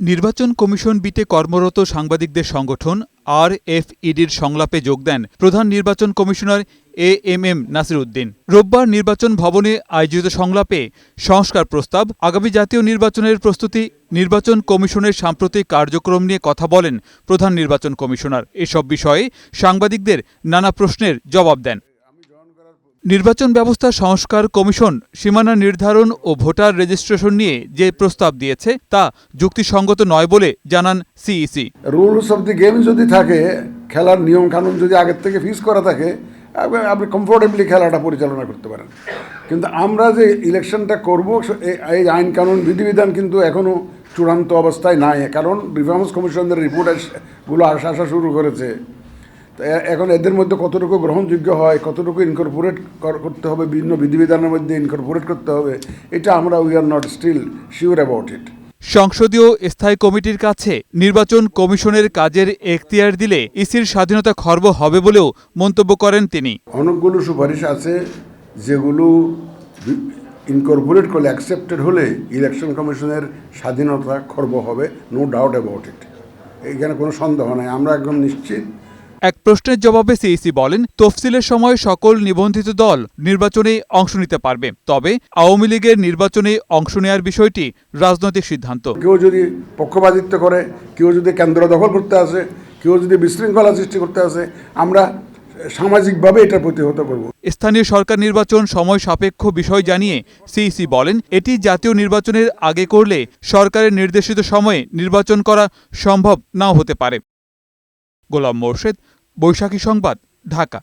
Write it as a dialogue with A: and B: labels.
A: নির্বাচন কমিশন বিতে কর্মরত সাংবাদিকদের সংগঠন আর এফ ইডির সংলাপে যোগ দেন প্রধান নির্বাচন commissioner A M M Nasir Uddin রোববার নির্বাচন ভবনে আয়োজিত সংলাপে সংস্কার প্রস্তাব, আগামী জাতীয় নির্বাচনের প্রস্তুতি, নির্বাচন কমিশনের সাম্প্রতিক কার্যক্রম নিয়ে কথা বলেন প্রধান নির্বাচন কমিশনার। এসব বিষয়ে সাংবাদিকদের নানা প্রশ্নের জবাব দেন। নির্বাচন ব্যবস্থা সংস্কার কমিশন সীমানা নির্ধারণ ও ভোটার রেজিস্ট্রেশন নিয়ে যে প্রস্তাব দিয়েছে, তা যুক্তিসঙ্গত নয় বলে জানান CEC.
B: Rules of the game যদি থাকে, খেলার নিয়ম কানুন যদি আগের থেকে ফিক্স করা থাকে, আপনি- কমফোর্টেবলি খেলাটা পরিচালনা করতে পারেন। কিন্তু আমরা যে ইলেকশনটা করব এই আইন কানুন, বিধিবিধান কিন্তু এখনও চূড়ান্ত অবস্থায় নাই। কারণ রিফর্মস কমিশনের রিপোর্টগুলো আসা শুরু করেছে। তো এখন এদের মধ্যে কতটুকু গ্রহণযোগ্য হয় কতটুকু ইনকর্পোরেট করতে হবে বিভিন্ন বিধিবিধানের মধ্যে ইনকর্পোরেট করতে হবে এটা আমরা we are not still sure about it
A: সংসদীয় স্থায়ী কমিটির কাছে নির্বাচন কমিশনের কাজের এখতিয়ার দিলে ইসির স্বাধীনতা খর্ব হবে বলেও মন্তব্য করেন তিনি।
B: অনেকগুলো সুপারিশ আছে যেগুলো ইনকর্পোরেট করলে অ্যাকসেপ্টেড হলে ইলেকশন কমিশনের স্বাধীনতা খর্ব হবে নো ডাউট অ্যাবাউট ইট এখানে কোনো সন্দেহ নাই আমরা একদম নিশ্চিত
A: এক প্রশ্নের জবাবে সিইসি বলেন তফসিলের সময় সকল নিবন্ধিত দল নির্বাচনে অংশ নিতে পারবে। তবে আওয়ামী লীগের নির্বাচনে অংশ নেওয়ার বিষয়টি রাজনৈতিক সিদ্ধান্ত।
B: কেউ যদি পক্ষপাতিত্ব করে কেউ যদি কেন্দ্র দখল করতে আসে কেউ যদি বিশৃঙ্খলা সৃষ্টি করতে আসে আমরা সামাজিকভাবে এটা প্রতিহত করব।
A: স্থানীয় সরকার নির্বাচন সময় সাপেক্ষ বিষয় জানিয়ে সিইসি বলেন এটি জাতীয় নির্বাচনের আগে করলে সরকারের নির্দেশিত সময়ে নির্বাচন করা সম্ভব নাও হতে পারে। গোলাম মোর্শেদ বৈশাখী সংবাদ ঢাকা।